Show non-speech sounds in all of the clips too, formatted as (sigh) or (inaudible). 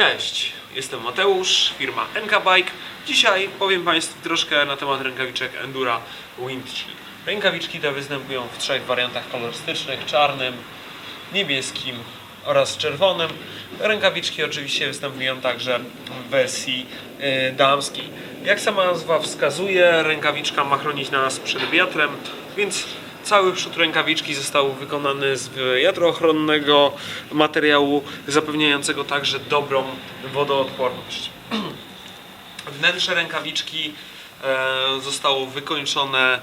Cześć, jestem Mateusz, firma NK Bike. Dzisiaj powiem Państwu troszkę na temat rękawiczek Endura Wind Chill. Rękawiczki te występują w trzech wariantach kolorystycznych, czarnym, niebieskim oraz czerwonym. Rękawiczki oczywiście występują także w wersji y, damskiej. Jak sama nazwa wskazuje, rękawiczka ma chronić nas przed wiatrem, więc cały przód rękawiczki został wykonany z wiatroochronnego materiału, zapewniającego także dobrą wodoodporność. (clears throat) Wnętrze rękawiczki e, zostało wykończone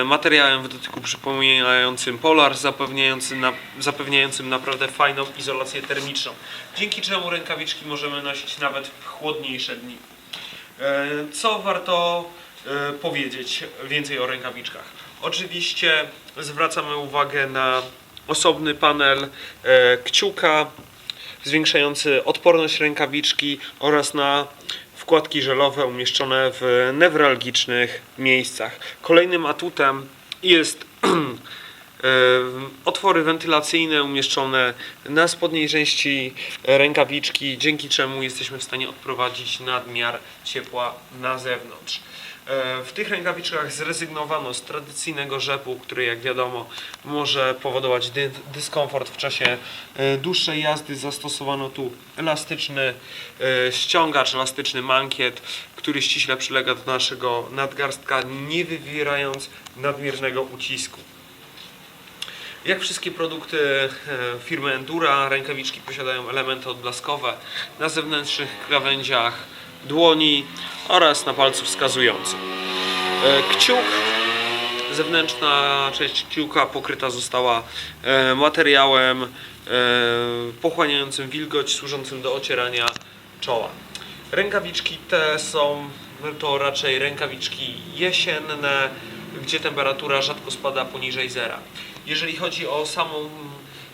e, materiałem w dotyku przypominającym polar, zapewniającym, na, zapewniającym naprawdę fajną izolację termiczną, dzięki czemu rękawiczki możemy nosić nawet w chłodniejsze dni. E, Co warto powiedzieć więcej o rękawiczkach? Oczywiście zwracamy uwagę na osobny panel e, kciuka zwiększający odporność rękawiczki oraz na wkładki żelowe umieszczone w newralgicznych miejscach. Kolejnym atutem jest e, (clears throat) otwory wentylacyjne umieszczone na spodniej części rękawiczki, dzięki czemu jesteśmy w stanie odprowadzić nadmiar ciepła na zewnątrz. E, W tych rękawiczkach zrezygnowano z tradycyjnego rzepu, który jak wiadomo może powodować dy dyskomfort w czasie e, dłuższej jazdy. Zastosowano tu elastyczny e, ściągacz, elastyczny mankiet, który ściśle przylega do naszego nadgarstka, nie wywierając nadmiernego ucisku. Jak wszystkie produkty e, firmy Endura, rękawiczki posiadają elementy odblaskowe na zewnętrznych krawędziach dłoni oraz na palcu wskazującym. E, Kciuk, zewnętrzna część kciuka pokryta została e, materiałem pochłaniającym wilgoć, służącym do ocierania czoła. Rękawiczki te są to raczej rękawiczki jesienne, gdzie temperatura rzadko spada poniżej zera. Jeżeli chodzi o samą,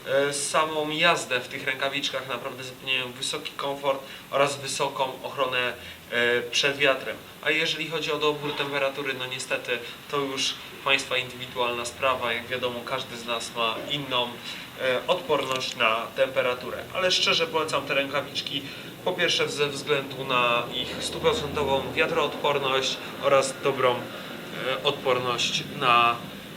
e, samą jazdę w tych rękawiczkach, naprawdę zapewniają wysoki komfort oraz wysoką ochronę e, przed wiatrem. A jeżeli chodzi o dobór temperatury, no niestety to już Państwa indywidualna sprawa. Jak wiadomo, każdy z nas ma inną e, odporność na temperaturę. Ale szczerze polecam te rękawiczki po pierwsze ze względu na ich stuprocentową wiatroodporność oraz dobrą odporność na